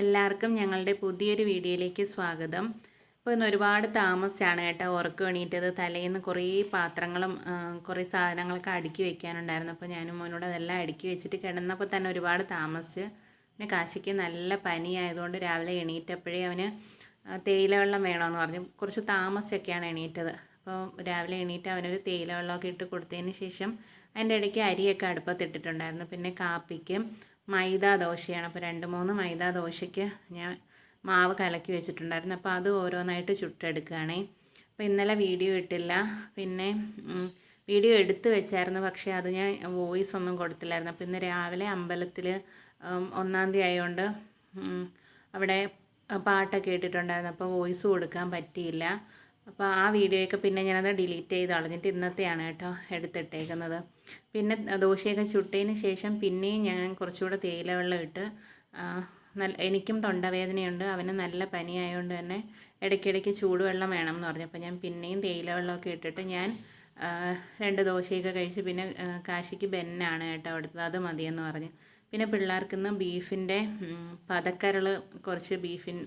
എല്ലാവർക്കും ഞങ്ങളുടെ പുതിയൊരു വീഡിയോയിലേക്ക് സ്വാഗതം. അപ്പോൾ ഇന്ന് ഒരുപാട് താമസിച്ചാണ് കേട്ടോ ഉറക്കം എണീറ്റത്. തലേന്ന് കുറേ പാത്രങ്ങളും കുറേ സാധനങ്ങളൊക്കെ അടുക്കി വെക്കാനുണ്ടായിരുന്നു. അപ്പോൾ ഞാനും മോനോട് അതെല്ലാം അടുക്കി വെച്ചിട്ട് കിടന്നപ്പോൾ തന്നെ ഒരുപാട് താമസിച്ച് പിന്നെ കാശിക്ക് നല്ല പനിയായതുകൊണ്ട് രാവിലെ എണീറ്റപ്പോഴേ അവന് തേയില വെള്ളം വേണമെന്ന് പറഞ്ഞു. കുറച്ച് താമസിച്ചൊക്കെയാണ് എണീറ്റത്. അപ്പോൾ രാവിലെ എണീറ്റ് അവനൊരു തേയില വെള്ളമൊക്കെ ഇട്ട് കൊടുത്തതിന് ശേഷം അതിന്റെ ഇടയ്ക്ക് അരിയൊക്കെ അടുപ്പത്തിട്ടിട്ടുണ്ടായിരുന്നു. പിന്നെ കാപ്പിക്ക് മൈദ ദോശയാണ് അപ്പോൾ രണ്ട് മൂന്ന് മൈദ ദോശയ്ക്ക് ഞാൻ മാവ് കലക്കി വെച്ചിട്ടുണ്ടായിരുന്നു. അപ്പോൾ അത് ഓരോന്നായിട്ട് ചുട്ടെടുക്കുകയാണേ. അപ്പോൾ ഇന്നലെ വീഡിയോ ഇട്ടില്ല. പിന്നെ വീഡിയോ എടുത്ത് വെച്ചായിരുന്നു. പക്ഷേ അത് ഞാൻ വോയിസ് ഒന്നും കൊടുത്തില്ലായിരുന്നു. അപ്പോൾ ഇന്ന് രാവിലെ അമ്പലത്തിൽ ഒന്നാം തീയതി ആയതുകൊണ്ട് അവിടെ പാട്ടൊക്കെ ഇട്ടിട്ടുണ്ടായിരുന്നു. അപ്പോൾ വോയിസ് കൊടുക്കാൻ പറ്റിയില്ല. അപ്പോൾ ആ വീഡിയോയൊക്കെ പിന്നെ ഞാനത് ഡിലീറ്റ് ചെയ്ത് കളഞ്ഞിട്ട് ഇന്നത്തെയാണ് കേട്ടോ എടുത്തിട്ടേക്കുന്നത്. പിന്നെ ദോശയൊക്കെ ചുട്ടതിന് ശേഷം പിന്നെയും ഞാൻ കുറച്ചുകൂടെ തേയില വെള്ളം ഇട്ട് നല്ല എനിക്കും തൊണ്ടവേദനയുണ്ട് അവന് നല്ല പനിയായതുകൊണ്ട് തന്നെ ഇടയ്ക്കിടയ്ക്ക് ചൂടുവെള്ളം വേണം എന്ന് പറഞ്ഞു. അപ്പോൾ ഞാൻ പിന്നെയും തേയില വെള്ളമൊക്കെ ഇട്ടിട്ട് ഞാൻ രണ്ട് ദോശയൊക്കെ കഴിച്ച് പിന്നെ കാശിക്ക് ബെന്നാണ് കേട്ടോ എടുത്തത്. അത് മതിയെന്ന് പറഞ്ഞു. പിന്നെ പിള്ളേർക്ക് ഇന്ന് ബീഫിന്റെ പതക്കരൾ കുറച്ച് ബീഫിൻ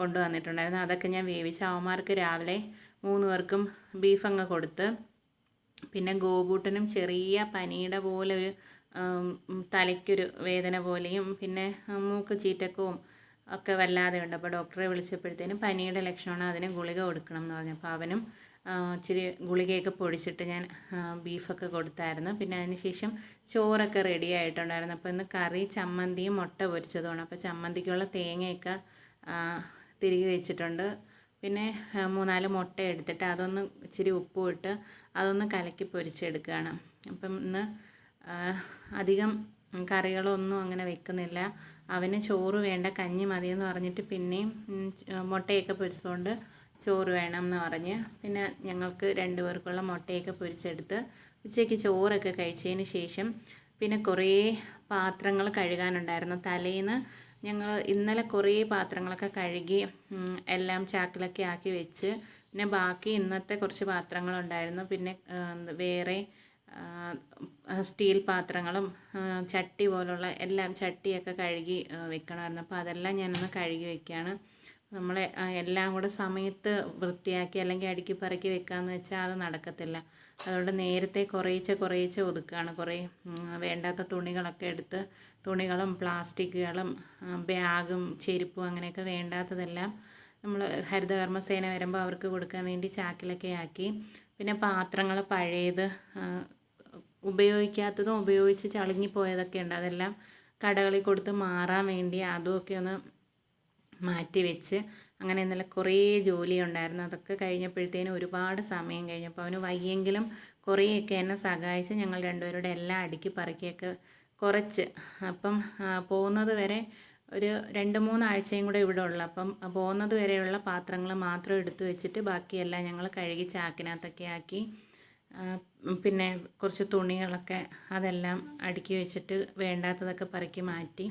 കൊണ്ടുവന്നിട്ടുണ്ടായിരുന്നു. അതൊക്കെ ഞാൻ വേവിച്ച് അവന്മാർക്ക് രാവിലെ മൂന്ന് പേർക്കും ബീഫ് അങ്ങ് കൊടുത്ത്. പിന്നെ ഗോപൂട്ടനും ചെറിയ പനിയുടെ പോലെ ഒരു തലയ്ക്കൊരു വേദന പോലെയും പിന്നെ മൂക്ക് ചീറ്റക്കവും ഒക്കെ വല്ലാതെ ഉണ്ട്. അപ്പോൾ ഡോക്ടറെ വിളിച്ചപ്പോഴത്തേനും പനിയുടെ ലക്ഷണമാണ് അതിന് ഗുളിക കൊടുക്കണം എന്ന് പറഞ്ഞു. അപ്പോൾ അവനും ഇച്ചിരി ഗുളികയൊക്കെ പൊടിച്ചിട്ട് ഞാൻ ബീഫൊക്കെ കൊടുത്തായിരുന്നു. പിന്നെ അതിന് ശേഷം ചോറൊക്കെ റെഡി ആയിട്ടുണ്ടായിരുന്നു. അപ്പോൾ ഇന്ന് കറി ചമ്മന്തിയും മുട്ട പൊരിച്ചതുമാണ്. അപ്പോൾ ചമ്മന്തിക്കുള്ള തേങ്ങയൊക്കെ തിരികെ വെച്ചിട്ടുണ്ട്. പിന്നെ മൂന്നാൽ മുട്ട എടുത്തിട്ട് അതൊന്ന് ഇച്ചിരി ഉപ്പും ഇട്ട് അതൊന്ന് കലക്കി പൊരിച്ചെടുക്കുകയാണ്. അപ്പം ഇന്ന് അധികം കറികളൊന്നും അങ്ങനെ വെക്കുന്നില്ല. അവന് ചോറ് വേണ്ട കഞ്ഞി മതിയെന്ന് പറഞ്ഞിട്ട് പിന്നെയും മുട്ടയൊക്കെ പൊരിച്ചുകൊണ്ട് ചോറ് വേണം എന്ന് പറഞ്ഞ് പിന്നെ ഞങ്ങൾക്ക് രണ്ടുപേർക്കുള്ള മുട്ടയൊക്കെ പൊരിച്ചെടുത്ത് ഉച്ചയ്ക്ക് ചോറൊക്കെ കഴിച്ചതിന് ശേഷം പിന്നെ കുറേ പാത്രങ്ങൾ കഴുകാനുണ്ടായിരുന്നു. തലേന്ന് ഞങ്ങൾ ഇന്നലെ കുറേ പാത്രങ്ങളൊക്കെ കഴുകി എല്ലാം ചാക്കിലൊക്കെ ആക്കി വെച്ച്. പിന്നെ ബാക്കി ഇന്നത്തെ കുറച്ച് പാത്രങ്ങളുണ്ടായിരുന്നു. പിന്നെ വേറെ സ്റ്റീൽ പാത്രങ്ങളും ചട്ടി പോലുള്ള എല്ലാം ചട്ടിയൊക്കെ കഴുകി വെക്കണമായിരുന്നു. അപ്പോൾ അതെല്ലാം ഞാനൊന്ന് കഴുകി വെക്കുകയാണ് നമ്മളെ എല്ലാം കൂടെ സമയത്ത് വൃത്തിയാക്കി അല്ലെങ്കിൽ അടുക്കി പറക്കി വെക്കാമെന്ന് വെച്ചാൽ അത് നടക്കത്തില്ല. അതുകൊണ്ട് നേരത്തെ കുറേശ്ശെ കുറേശ്ശെ ഒതുക്കുകയാണ് കുറേ വേണ്ടാത്ത തുണികളൊക്കെ എടുത്ത് തുണികളും പ്ലാസ്റ്റിക്കുകളും ബാഗും ചെരുപ്പും അങ്ങനെയൊക്കെ വേണ്ടാത്തതെല്ലാം നമ്മൾ ഹരിതകർമ്മസേന വരുമ്പോൾ അവർക്ക് കൊടുക്കാൻ വേണ്ടി ചാക്കിലൊക്കെ ആക്കി. പിന്നെ പാത്രങ്ങൾ പഴയത് ഉപയോഗിക്കാത്തതും ഉപയോഗിച്ച് ചളുങ്ങിപ്പോയതൊക്കെ ഉണ്ട്. അതെല്ലാം കടകളിൽ കൊടുത്ത് മാറാൻ വേണ്ടി അതുമൊക്കെ ഒന്ന് മാറ്റി വെച്ച് അങ്ങനെ ഇന്നലെ കുറേ ജോലി ഉണ്ടായിരുന്നു അതൊക്കെ കഴിഞ്ഞപ്പോഴത്തേനും ഒരുപാട് സമയം കഴിഞ്ഞപ്പോൾ അവന് വയ്യെങ്കിലും കുറേയൊക്കെ എന്നെ സഹായിച്ച് ഞങ്ങൾ രണ്ടുപേരുടെ എല്ലാം അടുക്കി പറക്കിയൊക്കെ കുറച്ച്. അപ്പം പോകുന്നത് വരെ ഒരു രണ്ട് മൂന്നാഴ്ചയും കൂടെ ഇവിടെ ഉള്ളു. അപ്പം പോകുന്നത് വരെയുള്ള പാത്രങ്ങൾ മാത്രം എടുത്തു വെച്ചിട്ട് ബാക്കിയെല്ലാം ഞങ്ങൾ കഴുകി ചാക്കിനകത്തൊക്കെ ആക്കി പിന്നെ കുറച്ച് തുണികളൊക്കെ അതെല്ലാം അടുക്കി വെച്ചിട്ട് വേണ്ടാത്തതൊക്കെ പറക്കി മാറ്റി.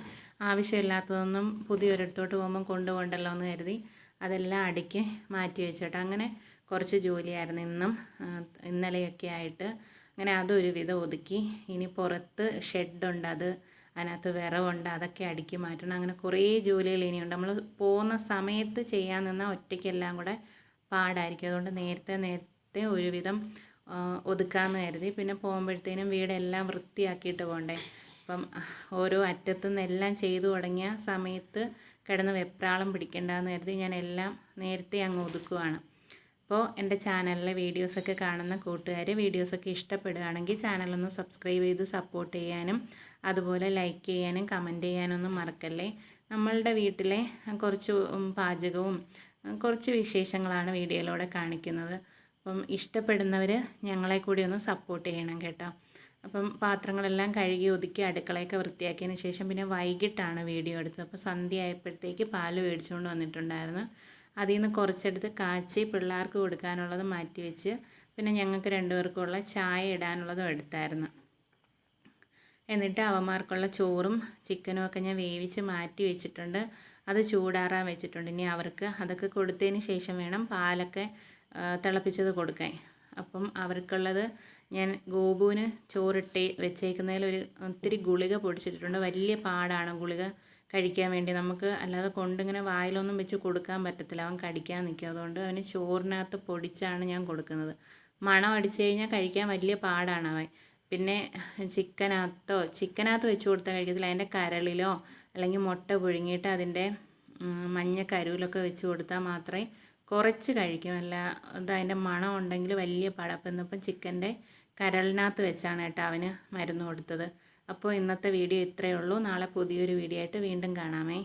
ആവശ്യമില്ലാത്തതൊന്നും പുതിയൊരിടത്തോട്ട് പോകുമ്പം കൊണ്ടുപോകണ്ടല്ലോ എന്ന് കരുതി അതെല്ലാം അടുക്കി മാറ്റി വെച്ചിട്ട്. അങ്ങനെ കുറച്ച് ജോലിയായിരുന്നു ഇന്നും ഇന്നലെയൊക്കെ ആയിട്ട്. അങ്ങനെ അതൊരു വിധം ഒതുക്കി. ഇനി പുറത്ത് ഷെഡുണ്ട് അത് അതിനകത്ത് വിറവുണ്ട് അതൊക്കെ അടുക്കി മാറ്റണം. അങ്ങനെ കുറേ ജോലികൾ ഇനിയുണ്ട്. നമ്മൾ പോകുന്ന സമയത്ത് ചെയ്യാൻ നിന്നാൽ ഒറ്റയ്ക്കെല്ലാം കൂടെ പാടായിരിക്കും. അതുകൊണ്ട് നേരത്തെ നേരത്തെ ഒരുവിധം ഒതുക്കാമെന്ന് കരുതി. പിന്നെ പോകുമ്പോഴത്തേനും വീടെല്ലാം വൃത്തിയാക്കിയിട്ട് പോകണ്ടേ. അപ്പം ഓരോ അറ്റത്തു നിന്നെല്ലാം ചെയ്തു തുടങ്ങിയ സമയത്ത് കിടന്ന് വെപ്രാളം പിടിക്കേണ്ടതെന്ന് കരുതി ഞാൻ എല്ലാം നേരത്തെ അങ്ങ് ഒതുക്കുവാണ്. അപ്പോൾ എന്റെ ചാനലിലെ വീഡിയോസൊക്കെ കാണുന്ന കൂട്ടുകാർ വീഡിയോസൊക്കെ ഇഷ്ടപ്പെടുകയാണെങ്കിൽ ചാനലൊന്ന് സബ്സ്ക്രൈബ് ചെയ്ത് സപ്പോർട്ട് ചെയ്യാനും അതുപോലെ ലൈക്ക് ചെയ്യാനും കമന്റ് ചെയ്യാനൊന്നും മറക്കല്ലേ? നമ്മളുടെ വീട്ടിലെ കുറച്ച് പാചകവും കുറച്ച് വിശേഷങ്ങളാണ് വീഡിയോയിലൂടെ കാണിക്കുന്നത്. അപ്പം ഇഷ്ടപ്പെടുന്നവർ ഞങ്ങളെ കൂടി ഒന്ന് സപ്പോർട്ട് ചെയ്യണം കേട്ടോ. അപ്പം പാത്രങ്ങളെല്ലാം കഴുകി ഒതുക്കി അടുക്കളയൊക്കെ വൃത്തിയാക്കിയതിന് ശേഷം പിന്നെ വൈകിട്ടാണ് വീഡിയോ എടുത്തത്. അപ്പോൾ സന്ധ്യ ആയപ്പോഴത്തേക്ക് പാൽ മേടിച്ചുകൊണ്ട് വന്നിട്ടുണ്ടായിരുന്നു. അതിൽ നിന്ന് കുറച്ചെടുത്ത് കാച്ചി പിള്ളേർക്ക് കൊടുക്കാനുള്ളത് മാറ്റി വെച്ച് പിന്നെ ഞങ്ങൾക്ക് രണ്ടുപേർക്കുള്ള ചായ ഇടാനുള്ളതും എടുത്തായിരുന്നു. എന്നിട്ട് അവന്മാർക്കുള്ള ചോറും ചിക്കനും ഒക്കെ ഞാൻ വേവിച്ച് മാറ്റി വെച്ചിട്ടുണ്ട്. അത് ചൂടാറാൻ വെച്ചിട്ടുണ്ട്. ഇനി അവർക്ക് അതൊക്കെ കൊടുത്തതിന് ശേഷം വേണം പാലൊക്കെ തിളപ്പിച്ചത് കൊടുക്കാൻ. അപ്പം അവർക്കുള്ളത് ഞാൻ ഗോപുവിന് ചോറിട്ട് വെച്ചേക്കുന്നതിൽ ഒരു ഒത്തിരി ഗുളിക പൊടിച്ചിട്ടുണ്ട് വലിയ പാടാണ് ഗുളിക കഴിക്കാൻ വേണ്ടി. നമുക്ക് അല്ലാതെ കൊണ്ടിങ്ങനെ വായിലൊന്നും വെച്ച് കൊടുക്കാൻ പറ്റത്തില്ല. അവൻ കടിക്കാൻ നിൽക്കും. അതുകൊണ്ട് അവന് ചോറിനകത്ത് പൊടിച്ചാണ് ഞാൻ കൊടുക്കുന്നത്. മണം അടിച്ചു കഴിഞ്ഞാൽ കഴിക്കാൻ വലിയ പാടാണ് അവൻ. പിന്നെ ചിക്കനകത്തോ ചിക്കനകത്ത് വെച്ച് കൊടുത്താൽ കഴിക്കത്തില്ല. അതിന്റെ കരളിലോ അല്ലെങ്കിൽ മുട്ട പുഴുങ്ങിയിട്ട് അതിന്റെ മഞ്ഞ കരുവിലൊക്കെ വെച്ച് കൊടുത്താൽ മാത്രമേ കുറച്ച് കഴിക്കും. അല്ല അത് അതിന്റെ മണം ഉണ്ടെങ്കിൽ വലിയ പാടാണ് അപ്പം ഇന്നിപ്പം ചിക്കന്റെ കരളിനകത്ത് വെച്ചാണ് കേട്ടോ അവന് മരുന്ന് കൊടുത്തത്. അപ്പോൾ ഇന്നത്തെ വീഡിയോ ഇത്രയേ ഉള്ളൂ. നാളെ പുതിയൊരു വീഡിയോ ആയിട്ട് വീണ്ടും കാണാമേ.